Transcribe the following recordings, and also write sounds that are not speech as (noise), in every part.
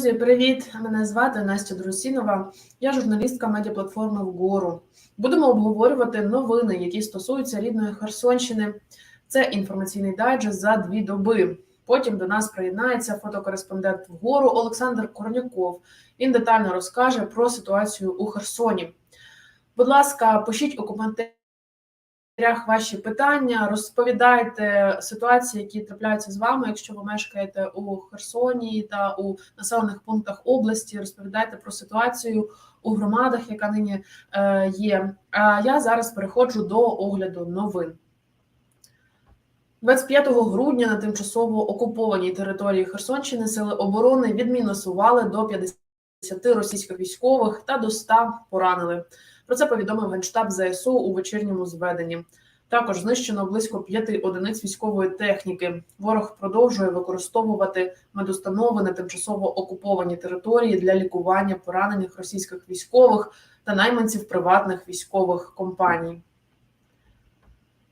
Друзі, привіт! Мене звати Настя Друсінова. Я журналістка медіаплатформи Вгору. Будемо обговорювати новини, які стосуються рідної Херсонщини. Це інформаційний дайджест за дві доби. Потім до нас приєднається фотокореспондент вгору Олександр Корняков. Він детально розкаже про ситуацію у Херсоні. Будь ласка, пишіть у коментарях ваші питання, розповідайте ситуації, які трапляються з вами, якщо ви мешкаєте у Херсоні та у населених пунктах області. Розповідайте про ситуацію у громадах, яка нині е, є. А я зараз переходжу до огляду новин. 25 грудня на тимчасово окупованій території Херсонщини сили оборони відмінусували до 50 російських військових та до 100 поранили. Про це повідомив генштаб ЗСУ у вечірньому зведенні. Також знищено близько п'яти одиниць військової техніки. Ворог продовжує використовувати медустанови на тимчасово окуповані території для лікування поранених російських військових та найманців приватних військових компаній.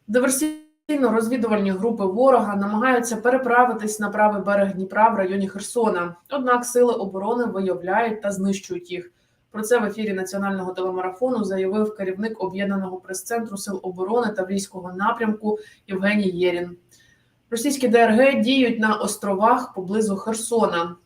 Диверсійно-розвідувальні групи ворога намагаються переправитись на правий берег Дніпра в районі Херсона. Однак сили оборони виявляють та знищують їх. Про це в ефірі національного телемарафону заявив керівник об'єднаного прес-центру сил оборони та військового напрямку Євгеній Єрін. Російські ДРГ діють на островах поблизу Херсона.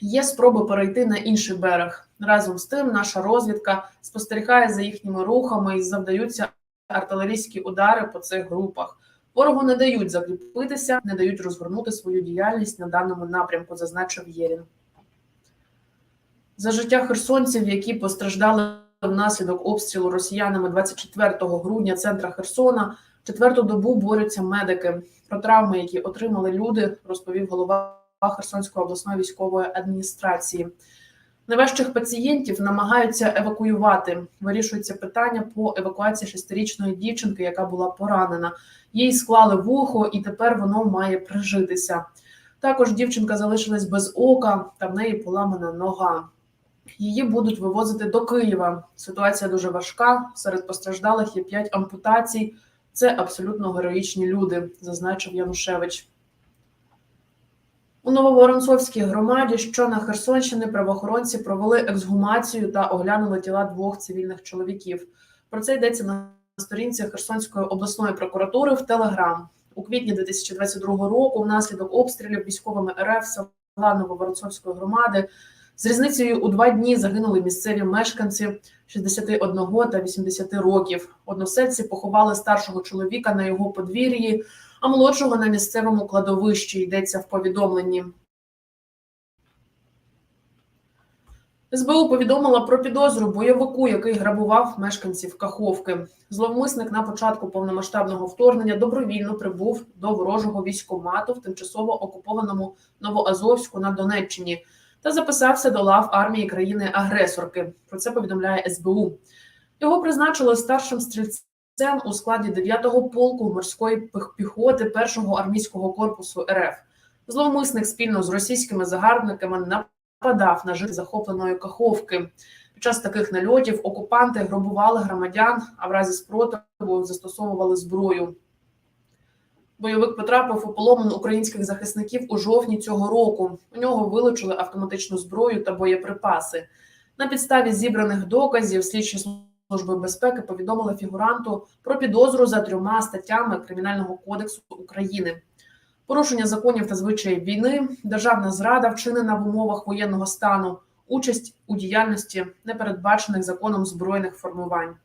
Є спроби перейти на інший берег. Разом з тим, наша розвідка спостерігає за їхніми рухами і завдаються артилерійські удари по цих групах. Ворогу не дають закріпитися, не дають розгорнути свою діяльність на даному напрямку, зазначив Єрін. За життя херсонців, які постраждали внаслідок обстрілу росіянами 24 грудня центра Херсона, четверту добу борються медики. Про травми, які отримали люди, розповів голова Херсонської обласної військової адміністрації. Найважчих пацієнтів намагаються евакуювати. Вирішується питання по евакуації шестирічної дівчинки, яка була поранена. Їй склали вухо, і тепер воно має прижитися. Також дівчинка залишилась без ока, та в неї поламана нога. Її будуть вивозити до Києва. Ситуація дуже важка. Серед постраждалих є п'ять ампутацій. Це абсолютно героїчні люди, зазначив Янушевич. У Нововоронцовській громаді, що на Херсонщині, правоохоронці провели ексгумацію та оглянули тіла двох цивільних чоловіків. Про це йдеться на сторінці Херсонської обласної прокуратури в Телеграм. У квітні 2022 року, внаслідок обстрілів військовими РФ села Нововоронцовської громади, з різницею у два дні загинули місцеві мешканці 61 та 80 років. Односельці поховали старшого чоловіка на його подвір'ї, а молодшого на місцевому кладовищі йдеться в повідомленні. СБУ повідомила про підозру бойовику, який грабував мешканців Каховки. Зловмисник на початку повномасштабного вторгнення добровільно прибув до ворожого військомату в тимчасово окупованому Новоазовську на Донеччині та записався до лав армії країни-агресорки. Про це повідомляє СБУ. Його призначили старшим стрільцем у складі 9-го полку морської піхоти першого армійського корпусу РФ. Зловмисник спільно з російськими загарбниками нападав на жит захопленої каховки. Під час таких нальотів окупанти грабували громадян, а в разі спротиву застосовували зброю. Бойовик потрапив у полон українських захисників у жовтні цього року. У нього вилучили автоматичну зброю та боєприпаси. На підставі зібраних доказів слідчі служби безпеки повідомили фігуранту про підозру за трьома статтями Кримінального кодексу України. Порушення законів та звичаїв війни, державна зрада, вчинена в умовах воєнного стану, участь у діяльності непередбачених законом збройних формувань.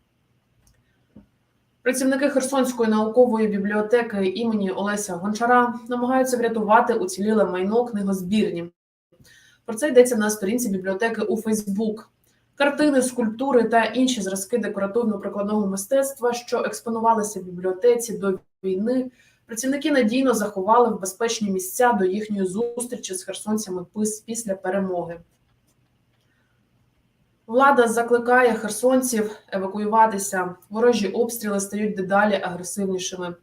Працівники Херсонської наукової бібліотеки імені Олеся Гончара намагаються врятувати уціліле майно книгозбірні. Про це йдеться на сторінці бібліотеки у Фейсбук. Картини, скульптури та інші зразки декоративно-прикладного мистецтва, що експонувалися в бібліотеці до війни, працівники надійно заховали в безпечні місця до їхньої зустрічі з херсонцями після перемоги. Влада закликає херсонців евакуюватися. Ворожі обстріли стають дедалі агресивнішими.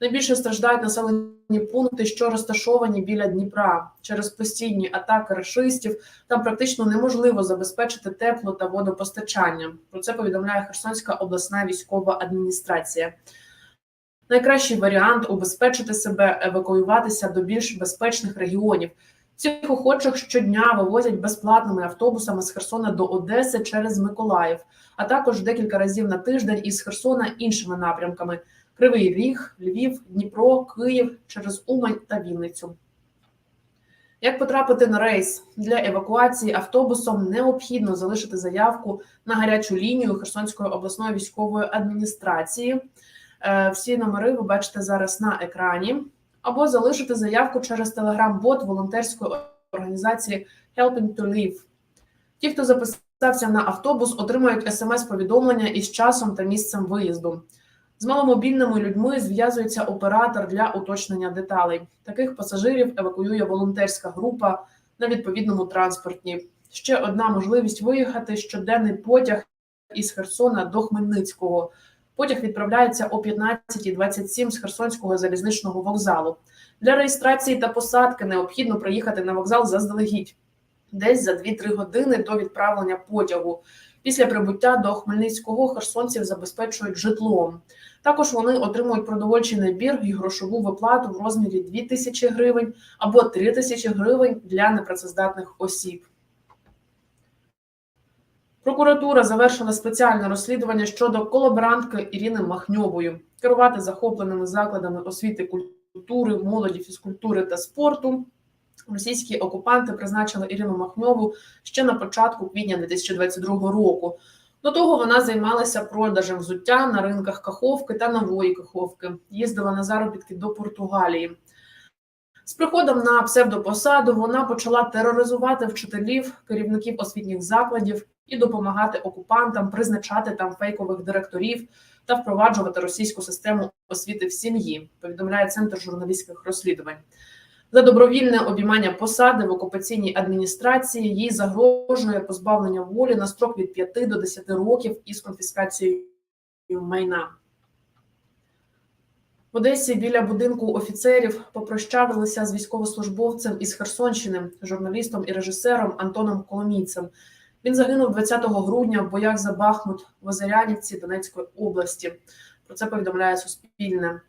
Найбільше страждають населені пункти, що розташовані біля Дніпра. Через постійні атаки рашистів там практично неможливо забезпечити тепло та водопостачання. Про це повідомляє Херсонська обласна військова адміністрація. Найкращий варіант убезпечити себе, евакуюватися до більш безпечних регіонів. Цих охочих щодня вивозять безплатними автобусами з Херсона до Одеси через Миколаїв, а також декілька разів на тиждень із Херсона іншими напрямками: Кривий Ріг, Львів, Дніпро, Київ через Умань та Вінницю. Як потрапити на рейс для евакуації автобусом, необхідно залишити заявку на гарячу лінію Херсонської обласної військової адміністрації. Е, Всі номери ви бачите зараз на екрані, або залишити заявку через телеграм-бот волонтерської організації Helping to Live. Ті, хто записався на автобус, отримують смс-повідомлення із часом та місцем виїзду. З маломобільними людьми зв'язується оператор для уточнення деталей. Таких пасажирів евакуює волонтерська група на відповідному транспорті. Ще одна можливість виїхати щоденний потяг із Херсона до Хмельницького. Потяг відправляється о 15.27 з Херсонського залізничного вокзалу. Для реєстрації та посадки необхідно приїхати на вокзал заздалегідь, десь за 2-3 години до відправлення потягу. Після прибуття до Хмельницького херсонців забезпечують житлом. Також вони отримують продовольчий набір і грошову виплату в розмірі 2 тисячі гривень або 3 тисячі гривень для непрацездатних осіб. Прокуратура завершила спеціальне розслідування щодо колаборантки Ірини Махньової. Керувати захопленими закладами освіти, культури, молоді, фізкультури та спорту. Російські окупанти призначили Ірину Махньову ще на початку квітня 2022 року. До того вона займалася продажем взуття на ринках Каховки та Нової Каховки. Їздила на заробітки до Португалії. З приходом на псевдопосаду вона почала тероризувати вчителів, керівників освітніх закладів і допомагати окупантам призначати там фейкових директорів та впроваджувати російську систему освіти в сім'ї. Повідомляє центр журналістських розслідувань. За добровільне обіймання посади в окупаційній адміністрації їй загрожує позбавлення волі на строк від 5 до 10 років із конфіскацією майна. В Одесі біля будинку офіцерів попрощалися з військовослужбовцем із Херсонщини, журналістом і режисером Антоном Коломійцем. Він загинув 20 грудня в боях за Бахмут в Озерянівці Донецької області. Про це повідомляє Суспільне.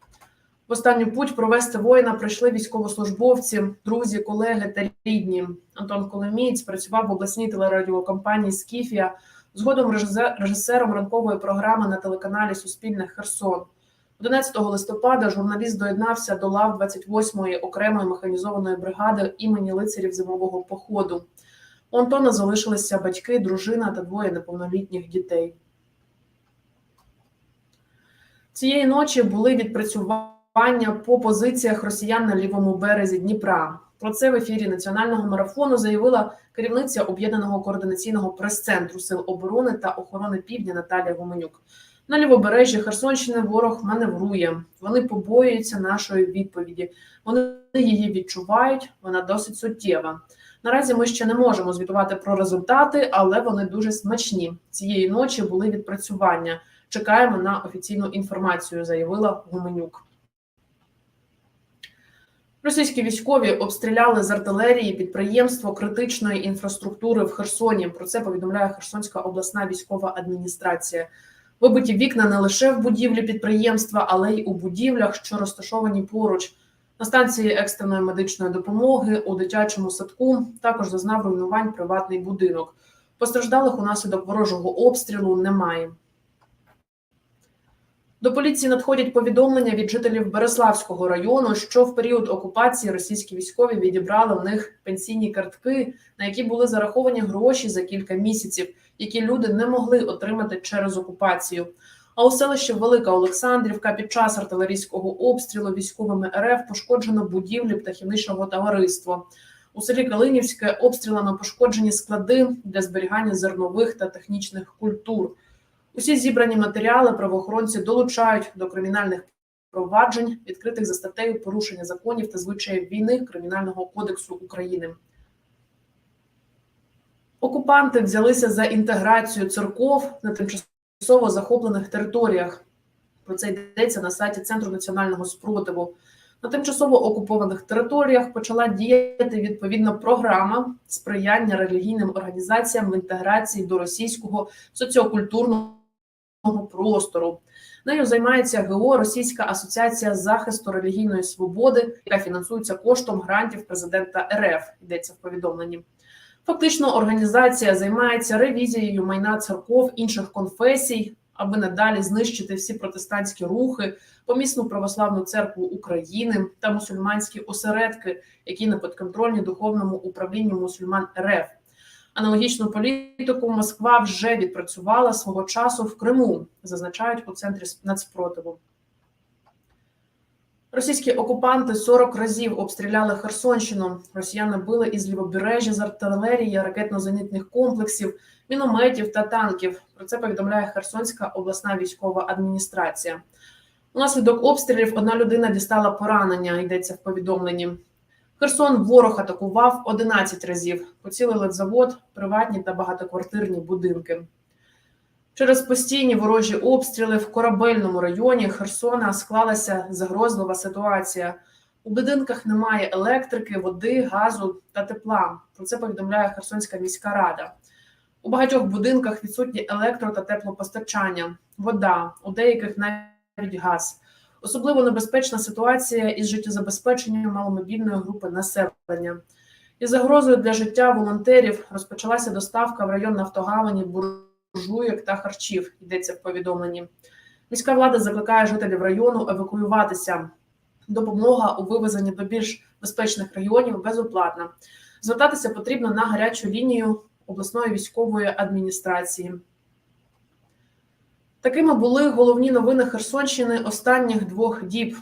В останню путь провести воїна прийшли військовослужбовці, друзі, колеги та рідні. Антон Коломієць працював в обласній телерадіокомпанії Скіфія, згодом режисером ранкової програми на телеканалі Суспільне Херсон. 11 листопада журналіст доєднався до лав 28-ї окремої механізованої бригади імені лицарів зимового походу. У Антона залишилися батьки, дружина та двоє неповнолітніх дітей. Цієї ночі були відпрацювання по позиціях росіян на лівому березі Дніпра. Про це в ефірі національного марафону заявила керівниця об'єднаного координаційного прес-центру сил оборони та охорони півдня Наталія Гуменюк. На лівобережжі Херсонщини ворог маневрує. Вони побоюються нашої відповіді. Вони її відчувають. Вона досить суттєва. Наразі ми ще не можемо звітувати про результати, але вони дуже смачні. Цієї ночі були відпрацювання. Чекаємо на офіційну інформацію, заявила Гуменюк. Російські військові обстріляли з артилерії підприємство критичної інфраструктури в Херсоні. Про це повідомляє Херсонська обласна військова адміністрація. Вибиті вікна не лише в будівлі підприємства, але й у будівлях, що розташовані поруч. На станції екстреної медичної допомоги у дитячому садку також зазнав руйнувань приватний будинок. Постраждалих унаслідок ворожого обстрілу немає. До поліції надходять повідомлення від жителів Береславського району, що в період окупації російські військові відібрали в них пенсійні картки, на які були зараховані гроші за кілька місяців, які люди не могли отримати через окупацію. А у селищі Велика Олександрівка під час артилерійського обстрілу військовими РФ пошкоджено будівлі птахівничого товариства. У селі Калинівське обстрілами пошкоджені склади для зберігання зернових та технічних культур. Усі зібрані матеріали правоохоронці долучають до кримінальних проваджень, відкритих за статтею порушення законів та звичаїв війни Кримінального кодексу України. Окупанти взялися за інтеграцію церков на тимчасово захоплених територіях. Про це йдеться на сайті Центру національного спротиву. На тимчасово окупованих територіях почала діяти відповідна програма сприяння релігійним організаціям в інтеграції до російського соціокультурного простору. Нею займається ГО Російська асоціація захисту релігійної свободи, яка фінансується коштом грантів президента РФ. Йдеться в повідомленні. Фактично, організація займається ревізією майна церков інших конфесій, аби надалі знищити всі протестантські рухи, помісну православну церкву України та мусульманські осередки, які не підконтрольні духовному управлінню мусульман РФ. Аналогічну політику Москва вже відпрацювала свого часу в Криму, зазначають у центрі нацпротиву. Російські окупанти 40 разів обстріляли Херсонщину. Росіяни били із лівобережжя з артилерії, ракетно-зенітних комплексів, мінометів та танків. Про це повідомляє Херсонська обласна військова адміністрація. Унаслідок обстрілів одна людина дістала поранення. Йдеться в повідомленні. Херсон ворог атакував 11 разів. Поцілили завод, приватні та багатоквартирні будинки. Через постійні ворожі обстріли в корабельному районі Херсона склалася загрозлива ситуація. У будинках немає електрики, води, газу та тепла. Про це повідомляє Херсонська міська рада. У багатьох будинках відсутні електро та теплопостачання, вода, у деяких навіть газ. Особливо небезпечна ситуація із життєзабезпеченням маломобільної групи населення. Із загрозою для життя волонтерів розпочалася доставка в район Нафтогавані буржуєк та харчів. Йдеться в повідомленні. Міська влада закликає жителів району евакуюватися. Допомога у вивезенні до більш безпечних регіонів безоплатна. Звертатися потрібно на гарячу лінію обласної військової адміністрації. Такими були головні новини Херсонщини останніх двох діб.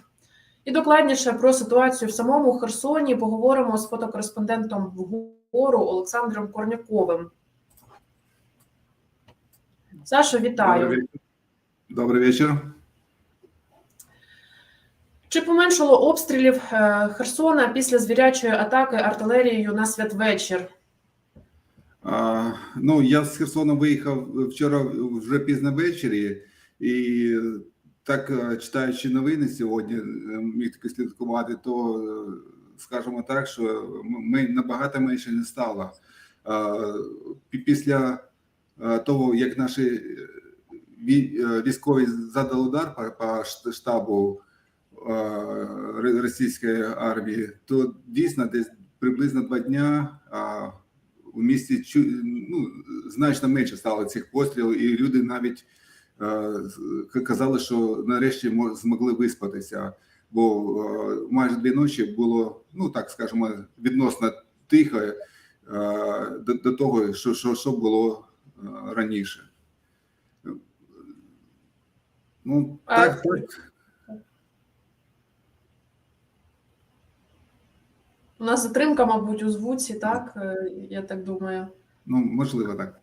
І докладніше про ситуацію в самому Херсоні поговоримо з фотокореспондентом вгору Олександром Корняковим. Сашо, вітаю. Добрый вечер. Добрый вечер. Чи поменшало обстрілів е, Херсона після звірячої атаки артилерією на святвечір? А, ну, я з Херсона виїхав вчора вже пізно ввечері, і так е, читаючи новини сьогодні, е, міг таки слідкувати, то скажімо так, що ми набагато менше не стало. Після того, як наші е, е, військові задали удар по, по штабу е, російської армії, то дійсно десь приблизно два дня. у місті чу- ну, значно менше стало цих пострілів, і люди навіть е, казали, що нарешті мо- змогли виспатися, бо е, майже дві ночі було, ну так скажемо, відносно тихо е, до, до того, що, що, що було е, раніше. Ну, так, так. У нас затримка, мабуть, у звуці, так? Е, Я так думаю. Ну, можливо, так.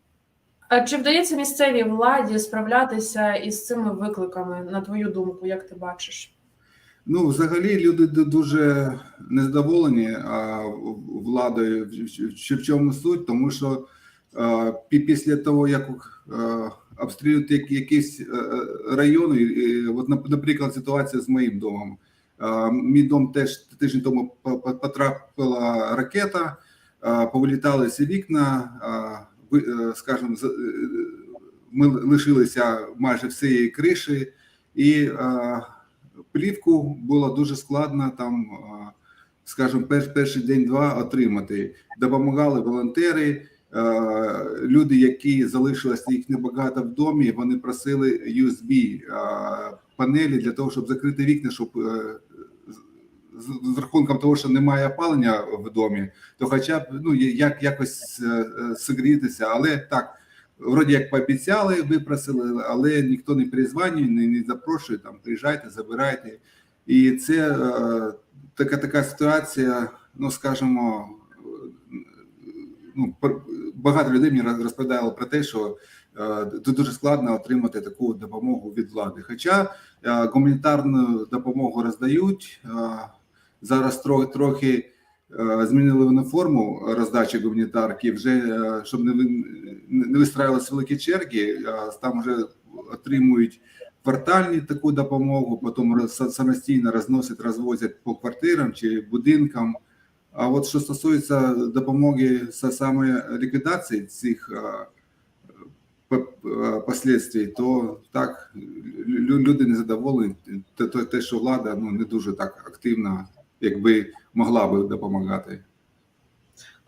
А чи вдається місцевій владі справлятися із цими викликами, на твою думку, як ти бачиш? Ну, взагалі, люди дуже незадоволені владою. В- в- чому суть? Тому що після того, як а, обстрілюють якісь е, е, райони, от, наприклад, ситуація з моїм домом. Мій дом теж тиждень тому по- по- потрапила ракета, а, повилітали всі вікна. е, Скажімо, е, ми лишилися майже всієї криші, і плівку було дуже складно там, скажімо, перш, перший день-два отримати. Допомагали волонтери, люди, які залишилися їх небагато в домі, вони просили USB панелі для того, щоб закрити вікна, щоб е, з, рахунком того, що немає опалення в домі, то хоча б ну як якось е, е, согрітися, але так. Вроді як пообіцяли, випросили, але ніхто не перезванює, не, не запрошує там, приїжджайте, забирайте. І це е, така така ситуація, ну скажімо, е, ну, багато людей мені роз- розповідало про те, що е, дуже складно отримати таку допомогу від влади. Хоча е, гуманітарну допомогу роздають. Е, зараз трохи трохи змінили вони форму роздачі гуманітарки, вже щоб не не вистраювалися великі черги, там вже отримують квартальні таку допомогу, потім самостійно розносять, розвозять по квартирам чи будинкам. А от що стосується допомоги са- саме ліквідації цих е, е, последствий, то так люди не задоволені. Те, що влада ну не дуже так активно, якби могла би допомагати.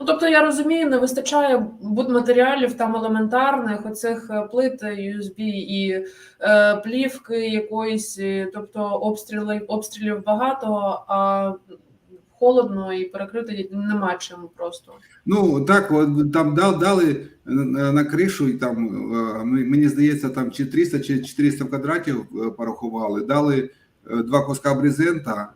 Ну, тобто, я розумію, не вистачає будматеріалів там елементарних, оцих е, плит USB і е, плівки якоїсь, е, тобто обстрілів, обстрілів багато, а холодно і перекрити нема чим просто. Ну так, там дали на кришу, і там е, мені здається, там чи 300 чи 400 квадратів е, порахували. Дали е, два куска брезента,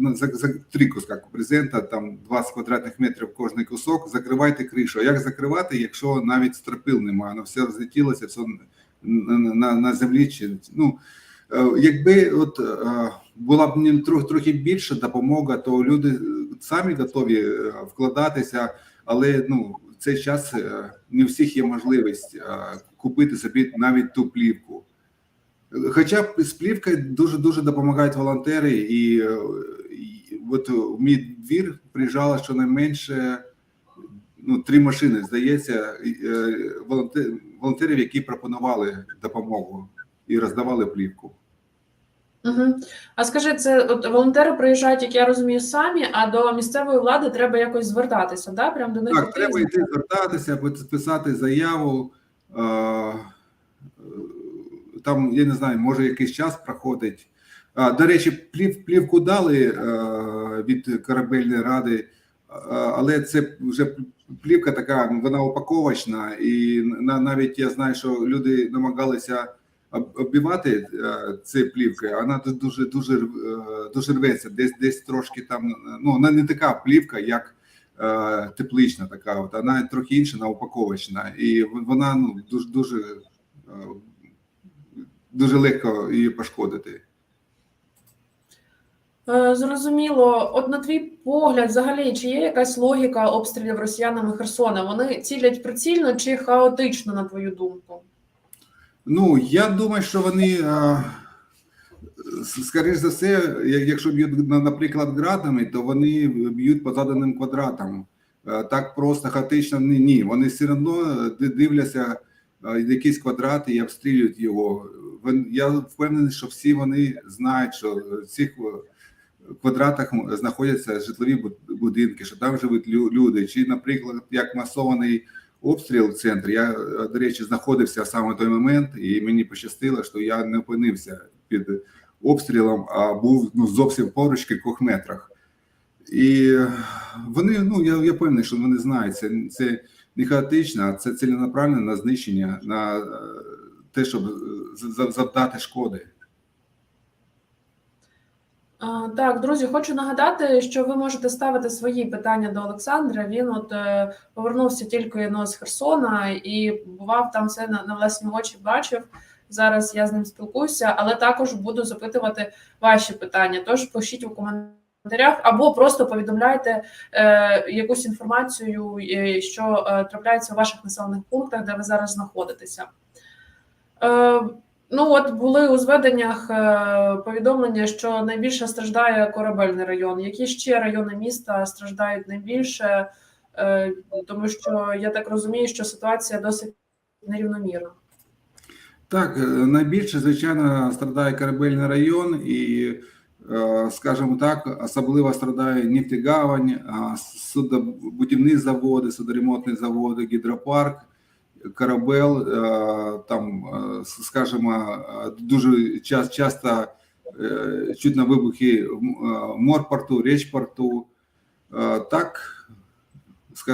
ну, за, за три куска брезента, там 20 квадратних метрів кожний кусок. Закривайте кришу. Як закривати, якщо навіть стропил немає? Воно все розлетілося, все на, на, на землі. Чи ну якби от е, була б трохи більша допомога, то люди е, самі готові е, вкладатися, але ну в цей час е, не у всіх є можливість е, купити собі навіть ту плівку. Хоча б з плівкою дуже дуже допомагають волонтери, і, е, і от в мій двір приїжджало щонайменше ну, три машини, здається, е, волонтерів, які пропонували допомогу і роздавали плівку. Угу. А скажи, це от волонтери приїжджають, як я розумію, самі, а до місцевої влади треба якось звертатися, да? Прям до них Так, треба йти звертатися, писати заяву. Там, я не знаю, може якийсь час проходить. А, До речі, плів, плівку дали від корабельної ради, але це вже плівка така, вона упаковочна, і на- навіть я знаю, що люди намагалися оббивати е, плівкою, а вона дуже дуже е, дуже рветься, десь десь трошки там. Ну, вона не така плівка, як е, теплична така, от вона трохи інша, вона упаковочна, і вона ну дуже дуже е, дуже легко її пошкодити. Е, Зрозуміло, от на твій погляд, взагалі, чи є якась логіка обстрілів росіянами Херсона? Вони цілять прицільно чи хаотично, на твою думку? Ну я думаю, що вони е, скоріш за все, якщо б'ють наприклад градами, то вони б'ють по заданим квадратам. Е, Так просто хаотично ні. Вони все одно дивляться е, якісь квадрати і обстрілюють його. Я впевнений, що всі вони знають, що в цих квадратах знаходяться житлові будинки, що там живуть люди. Чи, наприклад, як масований обстріл в центрі. Я, е, до речі, знаходився саме в той момент, і мені пощастило, що я не опинився під обстрілом, а був ну, зовсім поруч в кількох метрах. І вони, ну я, я певний, що вони знають, це, це не хаотично, а це ціленаправлене на знищення, на е, те, щоб е, завдати шкоди. Так, друзі, хочу нагадати, що ви можете ставити свої питання до Олександра. Він от е, повернувся тільки но з Херсона і бував там все на, на власні очі бачив. Зараз я з ним спілкуюся, але також буду запитувати ваші питання. Тож пишіть у коментарях або просто повідомляйте е, якусь інформацію, е, що е, трапляється у ваших населених пунктах, де ви зараз знаходитеся. Е, Ну, от були у зведеннях е, повідомлення, що найбільше страждає корабельний район. Які ще райони міста страждають найбільше, Е, тому що я так розумію, що ситуація досить нерівномірна. Так, е, найбільше, звичайно, страдає корабельний район, і, скажімо так, особливо страдає нефтегавань, судобудівні заводи, судоремонтні заводи, гідропарк, корабел. е, Там, е, скажімо, е, дуже часто чутно вибухи в морпорту, речпорту. Так,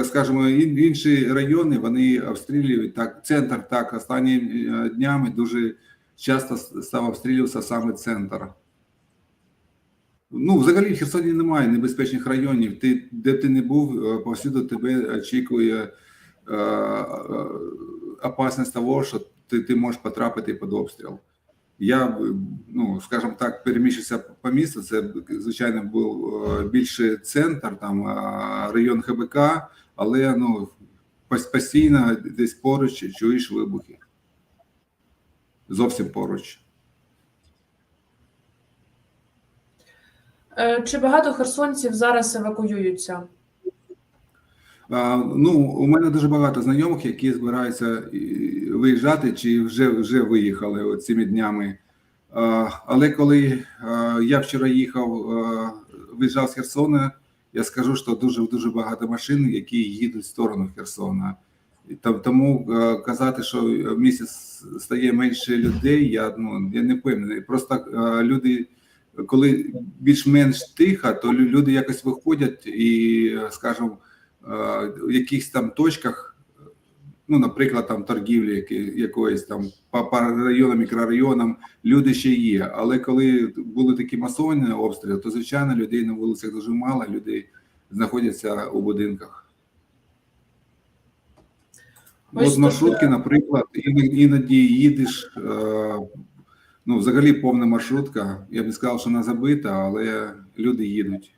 скажімо, інші райони вони обстрілюють так. Центр так останніми днями дуже часто став обстрілюватися саме центр. Ну, взагалі в Херсоні немає небезпечних районів. Ти де ти не був, повсюди тебе очікує е, е, опасність того, що ти, ти можеш потрапити під обстріл. Я, ну скажімо так, переміщився по місту. Це звичайно був е, більше центр, там район ХБК, але ну постійно десь поруч чуєш вибухи. Зовсім поруч. Чи багато херсонців зараз евакуюються? Ну, у мене дуже багато знайомих, які збираються виїжджати, чи вже вже виїхали цими днями. Але коли я вчора їхав, виїжджав з Херсона, я скажу, що дуже дуже багато машин, які їдуть в сторону Херсона. Тому казати, що місяць стає менше людей, я ну я не впевнений. Просто люди, коли більш-менш тихо, то люди якось виходять і, скажімо, в якихось там точках, ну, наприклад, там торгівлі якоїсь там по, районам, мікрорайонам, люди ще є. Але коли були такі масовані обстріли, то звичайно людей на вулицях дуже мало, людей знаходяться у будинках. От маршрутки, наприклад, іноді, іноді їдеш. Е, ну, взагалі повна маршрутка. Я б не сказав, що вона забита, але люди їдуть.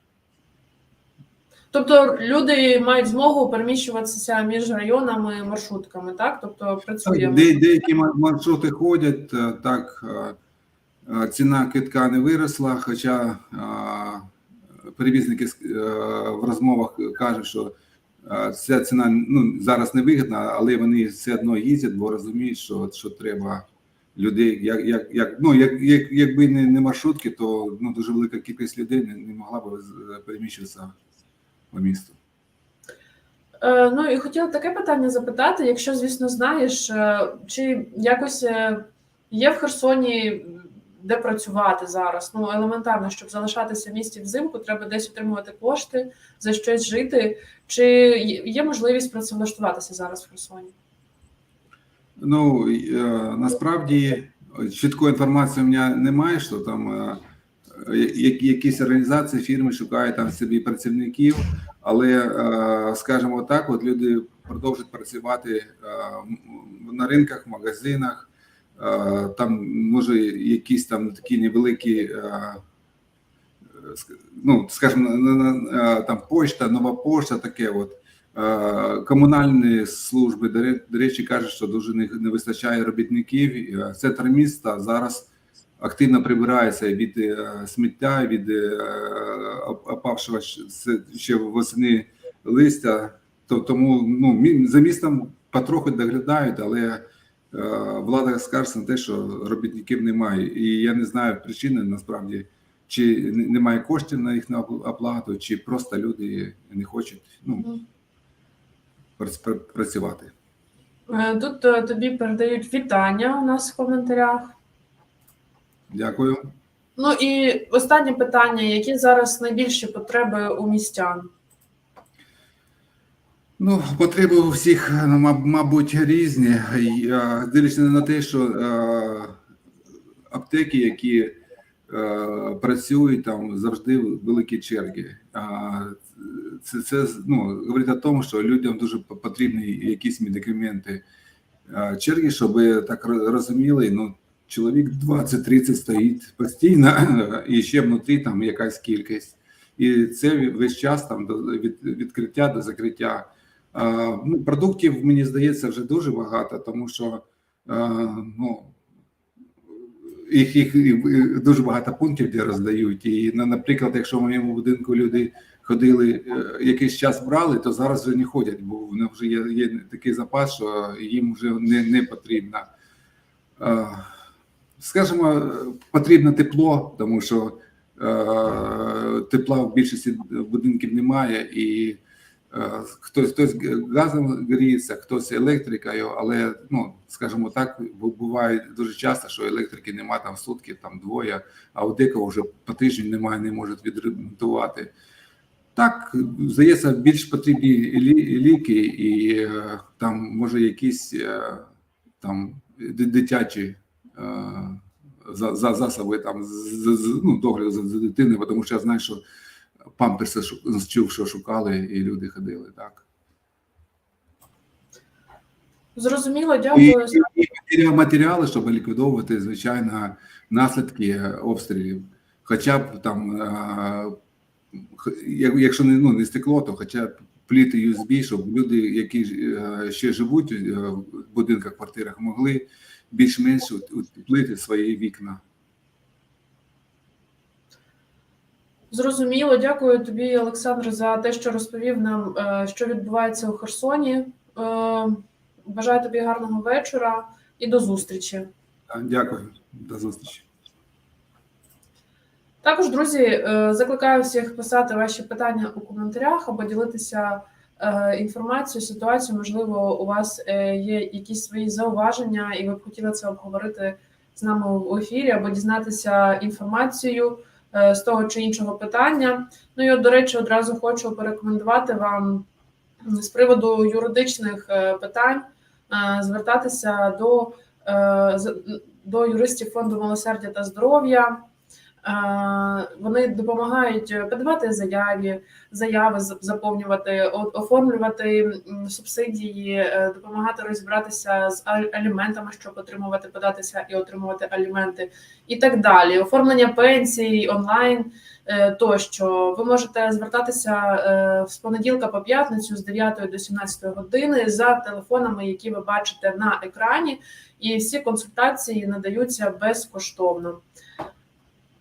Тобто люди мають змогу переміщуватися між районами маршрутками, так? Тобто працює. Де, деякі маршрути ходять, е, так е, е, ціна квитка не виросла, хоча перевізники в розмовах кажуть, що ця ціна ну, зараз не вигідна, але вони все одно їздять, бо розуміють, що, що треба людей. Як, як, як, ну, як, як, якби не, маршрутки, то ну, дуже велика кількість людей не, могла б переміщуватися по місту. Е, ну і хотіла таке питання запитати, якщо, звісно, знаєш, е, чи якось е, є в Херсоні де працювати зараз? Ну, елементарно, щоб залишатися в місті взимку, треба десь отримувати кошти, за щось жити. Чи є- можливість працевлаштуватися зараз в Херсоні? Ну насправді чіткої інформації у мене немає, що там якісь організації, фірми шукають там собі працівників, але е, скажімо так, от люди продовжують працювати е, на ринках, магазинах. Е, Там може якісь там такі невеликі. е, Ну, скажімо, там почта, нова пошта, таке от. Е, Комунальні служби, до речі, кажуть, що дуже не, вистачає робітників. Е, Центр міста зараз активно прибирається від е, сміття, від е, опавшого ще восени листя. То- Тому ну, за містом потроху доглядають, але е, влада скаржиться на те, що робітників немає. І я не знаю причини насправді, чи немає коштів на їх оплату, чи просто люди не хочуть. Ну, працювати. Тут тобі передають вітання у нас в коментарях. Дякую. Ну і останнє питання: які зараз найбільші потреби у містян? Ну, потреби у всіх, ну, мабуть, різні. Дивлячись на те, що аптеки, які працюють, там завжди великі черги. Це, це ну, говорить о тому, що людям дуже потрібні якісь медикаменти. Черги, щоб так розуміли, ну, чоловік 20-30 стоїть постійно, (laughs) і ще внутрі там якась кількість. І це весь час там від відкриття до закриття. Ну, продуктів, мені здається, вже дуже багато, тому що ну, їх, їх дуже багато пунктів, де роздають. І, наприклад, якщо в моєму будинку люди ходили, е, якийсь час брали, то зараз вже не ходять, бо в них вже є, є такий запас, що їм вже не, не потрібно. Скажімо, потрібно тепло, тому що е, тепла в більшості будинків немає, і е, хтось хтось газом гріється, хтось електрикою, але ну скажімо так, буває дуже часто, що електрики немає там сутки, там двоє, а у декого вже по тиждень немає, не можуть відремонтувати. Так, здається, більш потрібні ліки, і е, там може якісь е, там дитячі за, за засоби там з, з- ну, догляду за, за дитиною, тому що я знаю, що памперси чув, що шукали, і люди ходили так. Зрозуміло, дякую. і, і матеріали- матеріали, щоб ліквідовувати, звичайно, наслідки обстрілів. Хоча б там, е, якщо не, ну, не стекло, то хоча б пліти USB, щоб люди, які е, ще живуть е, в будинках, квартирах, могли більш-менш утеплити свої вікна. Зрозуміло, дякую тобі, Олександр, за те, що розповів нам, е, що відбувається у Херсоні. Е, Бажаю тобі гарного вечора і до зустрічі. Дякую, до зустрічі. Також, друзі, е, закликаю всіх писати ваші питання у коментарях або ділитися е, інформацією, ситуацією. Можливо, у вас е, є якісь свої зауваження, і ви б хотіли це обговорити з нами в ефірі, або дізнатися інформацію е, з того чи іншого питання. Ну і от, до речі, одразу хочу порекомендувати вам з приводу юридичних питань звертатися до, до юристів фонду милосердя та здоров'я. Е, Вони допомагають подавати заяві, заяви заповнювати, оформлювати субсидії, е, допомагати розібратися з аліментами, щоб отримувати, податися і отримувати аліменти, і так далі. Оформлення пенсій онлайн е, тощо. Ви можете звертатися е, з понеділка по п'ятницю з 9 до 17 години за телефонами, які ви бачите на екрані, і всі консультації надаються безкоштовно.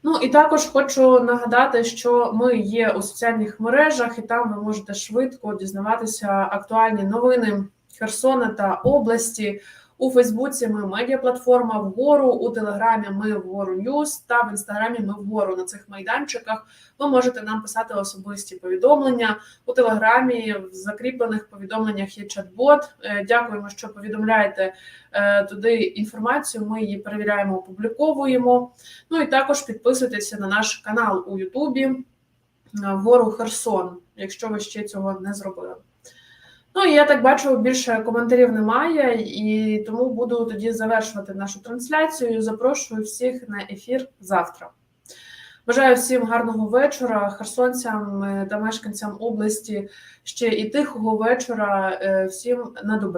Ну і також хочу нагадати, що ми є у соціальних мережах, і там ви можете швидко дізнаватися актуальні новини Херсона та області. У Фейсбуці ми медіаплатформа вгору, у Телеграмі ми вгору Ньюс та в інстаграмі ми вгору на цих майданчиках. Ви можете нам писати особисті повідомлення у Телеграмі. В закріплених повідомленнях є чат-бот. Е, Дякуємо, що повідомляєте е, туди інформацію. Ми її перевіряємо, опубліковуємо. Ну і також підписуйтеся на наш канал у Ютубі е, Вгору Херсон, якщо ви ще цього не зробили. Ну я так бачу, більше коментарів немає, і тому буду тоді завершувати нашу трансляцію. Запрошую всіх на ефір завтра. Бажаю всім гарного вечора, херсонцям е, та мешканцям області ще і тихого вечора. Е, Всім на добре.